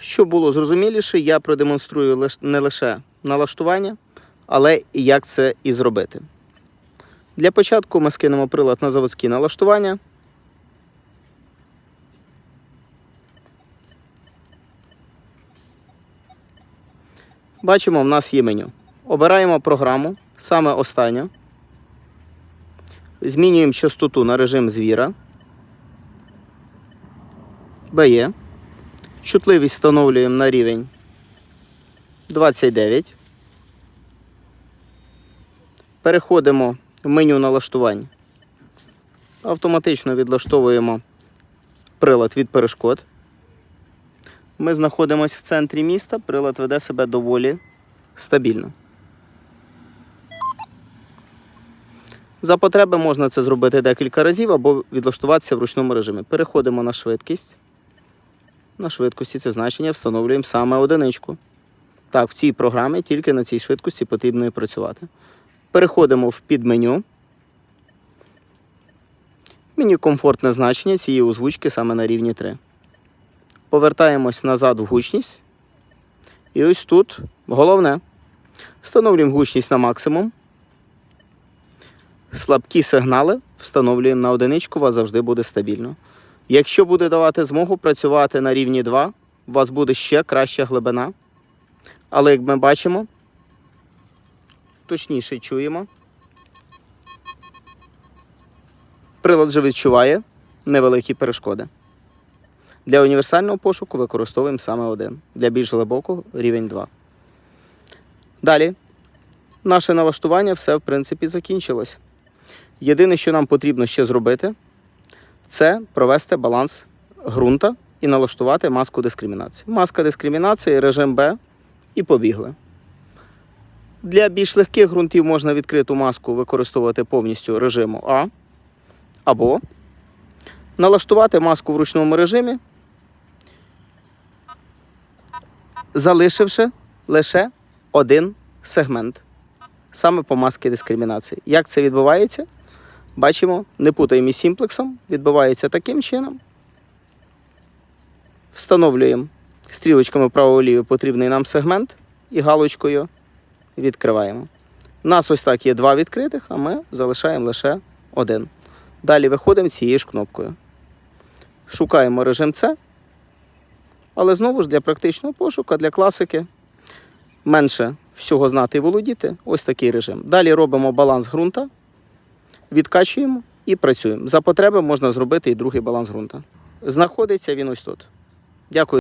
Щоб було зрозуміліше, я продемонструю не лише налаштування, але і як це і зробити. Для початку ми скинемо прилад на заводські налаштування. Бачимо, в нас є меню. Обираємо програму, саме останню. Змінюємо частоту на режим звіра. БЕ. Чутливість встановлюємо на рівень 29. Переходимо в меню налаштувань. Автоматично відлаштовуємо прилад від перешкод. Ми знаходимося в центрі міста, прилад веде себе доволі стабільно. За потреби можна це зробити декілька разів або відлаштуватися в ручному режимі. Переходимо на швидкість. На швидкості це значення встановлюємо саме одиничку. Так, в цій програмі тільки на цій швидкості потрібно і працювати. Переходимо в підменю. Меню комфортне значення цієї озвучки саме на рівні 3. Повертаємось назад в гучність. І ось тут головне. Встановлюємо гучність на максимум. Слабкі сигнали встановлюємо на одиничку, у вас завжди буде стабільно. Якщо буде давати змогу працювати на рівні 2, у вас буде ще краща глибина. Але як ми бачимо, точніше чуємо. Прилад вже відчуває невеликі перешкоди. Для універсального пошуку використовуємо саме один. Для більш глибокого рівень 2. Далі. Наше налаштування все, в принципі, закінчилось. Єдине, що нам потрібно ще зробити, це провести баланс ґрунта і налаштувати маску дискримінації. Маска дискримінації, режим Б і побігли. Для більш легких ґрунтів можна відкриту маску використовувати повністю режиму А. Або налаштувати маску в ручному режимі, залишивши лише один сегмент саме по масці дискримінації. Як це відбувається? Бачимо, не путаємо із сімплексом, відбувається таким чином. Встановлюємо стрілочками право-ліво потрібний нам сегмент і галочкою відкриваємо. У нас ось так є два відкритих, а ми залишаємо лише один. Далі виходимо цією ж кнопкою. Шукаємо режим С. Але знову ж для практичного пошуку, для класики менше всього знати і володіти. Ось такий режим. Далі робимо баланс ґрунта, відкачуємо і працюємо. За потреби можна зробити і другий баланс ґрунта. Знаходиться він ось тут. Дякую.